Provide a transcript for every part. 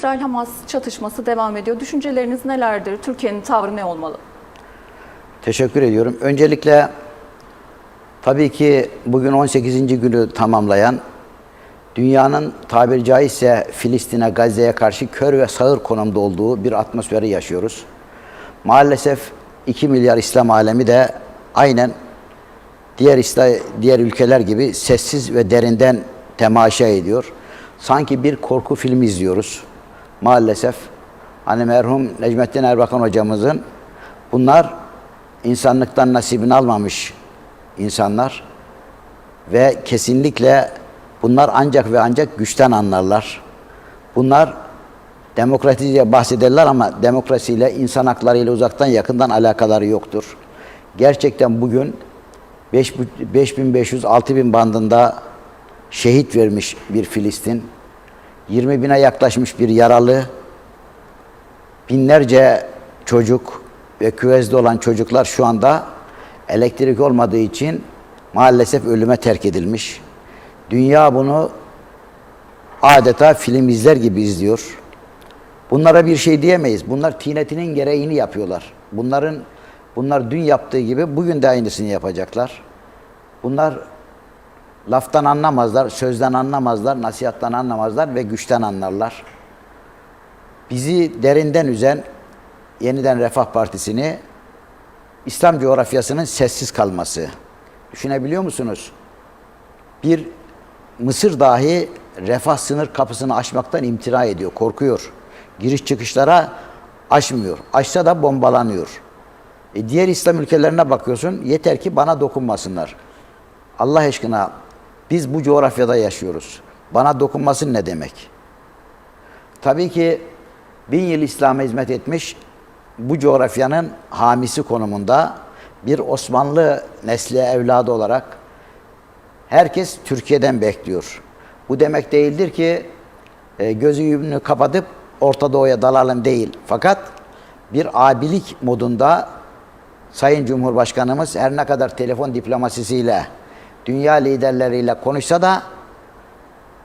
İsrail-Hamas çatışması devam ediyor. Düşünceleriniz nelerdir? Türkiye'nin tavrı ne olmalı? Teşekkür ediyorum. Öncelikle tabii ki bugün 18. günü tamamlayan dünyanın tabiri caizse Filistin'e, Gazze'ye karşı kör ve sağır konumda olduğu bir atmosferi yaşıyoruz. Maalesef 2 milyar İslam alemi de aynen diğer İslam, diğer ülkeler gibi sessiz ve derinden temaşa ediyor. Sanki bir korku filmi izliyoruz. Maalesef hani merhum Necmettin Erbakan hocamızın bunlar insanlıktan nasibini almamış insanlar ve kesinlikle bunlar ancak ve ancak güçten anlarlar. Bunlar demokrasi diye bahsederler ama demokrasiyle, insan haklarıyla uzaktan yakından alakaları yoktur. Gerçekten bugün 5500-6000 bandında şehit vermiş bir Filistin, 20 bine yaklaşmış bir yaralı, binlerce çocuk ve küvezde olan çocuklar şu anda elektrik olmadığı için maalesef ölüme terk edilmiş. Dünya bunu adeta film izler gibi izliyor. Bunlara bir şey diyemeyiz. Bunlar tinetinin gereğini yapıyorlar. Bunların bunlar dün yaptığı gibi bugün de aynısını yapacaklar. Bunlar laftan anlamazlar, sözden anlamazlar, nasihattan anlamazlar ve güçten anlarlar. Bizi derinden üzen yeniden Refah Partisi'ni İslam coğrafyasının sessiz kalması. Düşünebiliyor musunuz? Bir Mısır dahi refah sınır kapısını aşmaktan imtina ediyor, korkuyor. Giriş çıkışlara aşmıyor. Aşsa da bombalanıyor. E diğer İslam ülkelerine bakıyorsun, yeter ki bana dokunmasınlar. Allah aşkına biz bu coğrafyada yaşıyoruz. Bana dokunmasın ne demek? Tabii ki bin yıl İslam'a hizmet etmiş bu coğrafyanın hamisi konumunda bir Osmanlı nesli evladı olarak herkes Türkiye'den bekliyor. Bu demek değildir ki e, gözü yumunu kapatıp Orta Doğu'ya dalalım değil. Fakat bir abilik modunda Sayın Cumhurbaşkanımız her ne kadar telefon diplomasisiyle dünya liderleriyle konuşsa da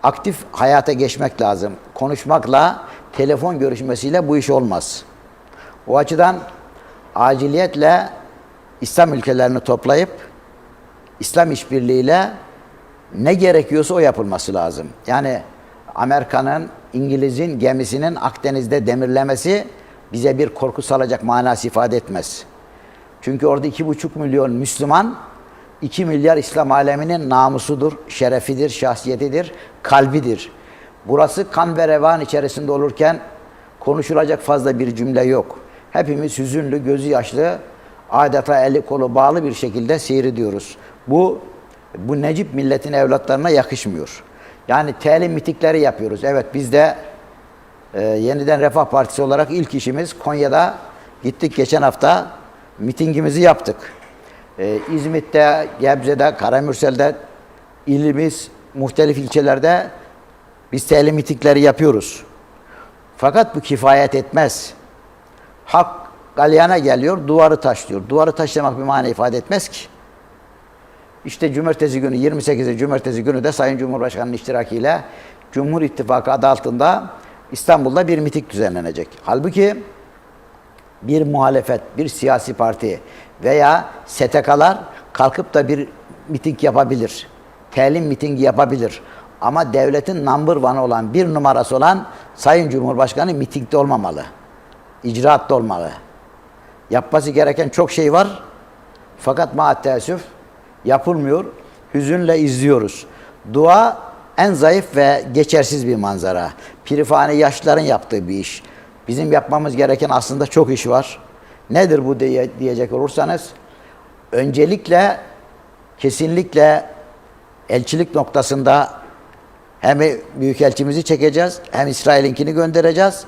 aktif hayata geçmek lazım. Konuşmakla, telefon görüşmesiyle bu iş olmaz. O açıdan aciliyetle İslam ülkelerini toplayıp İslam işbirliğiyle ne gerekiyorsa o yapılması lazım. Yani Amerika'nın, İngiliz'in gemisinin Akdeniz'de demirlemesi bize bir korku salacak manası ifade etmez. Çünkü orada iki buçuk milyon Müslüman, iki milyar İslam aleminin namusudur, şerefidir, şahsiyetidir, kalbidir. Burası kan ve revan içerisinde olurken konuşulacak fazla bir cümle yok. Hepimiz hüzünlü, gözü yaşlı, adeta eli kolu bağlı bir şekilde seyrediyoruz. Bu bu Necip milletin evlatlarına yakışmıyor. Yani telim mitikleri yapıyoruz. Evet biz de e, yeniden Refah Partisi olarak ilk işimiz Konya'da gittik geçen hafta mitingimizi yaptık. E, İzmit'te, Gebze'de, Karamürsel'de ilimiz muhtelif ilçelerde biz telim mitikleri yapıyoruz. Fakat bu kifayet etmez. Hak galyana geliyor, duvarı taşlıyor. Duvarı taşlamak bir mana ifade etmez ki. İşte cumartesi günü 28'i cumartesi günü de Sayın Cumhurbaşkanı'nın iştirakiyle Cumhur İttifakı adı altında İstanbul'da bir mitik düzenlenecek. Halbuki bir muhalefet, bir siyasi parti veya STK'lar kalkıp da bir miting yapabilir. Telim mitingi yapabilir. Ama devletin number one olan, bir numarası olan Sayın Cumhurbaşkanı mitingde olmamalı. İcraatta olmalı. Yapması gereken çok şey var. Fakat maalesef yapılmıyor. Hüzünle izliyoruz. Dua en zayıf ve geçersiz bir manzara. Pirifani yaşlıların yaptığı bir iş. Bizim yapmamız gereken aslında çok iş var. Nedir bu diye, diyecek olursanız, öncelikle kesinlikle elçilik noktasında hem büyükelçimizi çekeceğiz, hem İsrail'inkini göndereceğiz.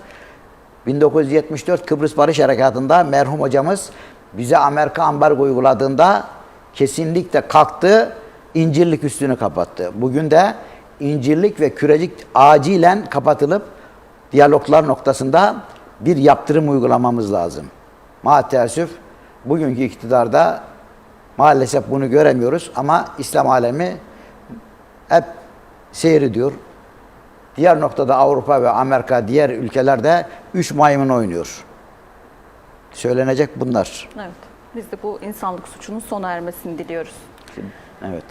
1974 Kıbrıs Barış Harekatı'nda merhum hocamız bize Amerika ambargo uyguladığında kesinlikle kalktı, incirlik üstünü kapattı. Bugün de incirlik ve kürecik acilen kapatılıp diyaloglar noktasında bir yaptırım uygulamamız lazım. Maalesef bugünkü iktidarda maalesef bunu göremiyoruz ama İslam alemi hep seyrediyor. Diğer noktada Avrupa ve Amerika diğer ülkelerde 3 maymun oynuyor. Söylenecek bunlar. Evet. Biz de bu insanlık suçunun sona ermesini diliyoruz. Evet.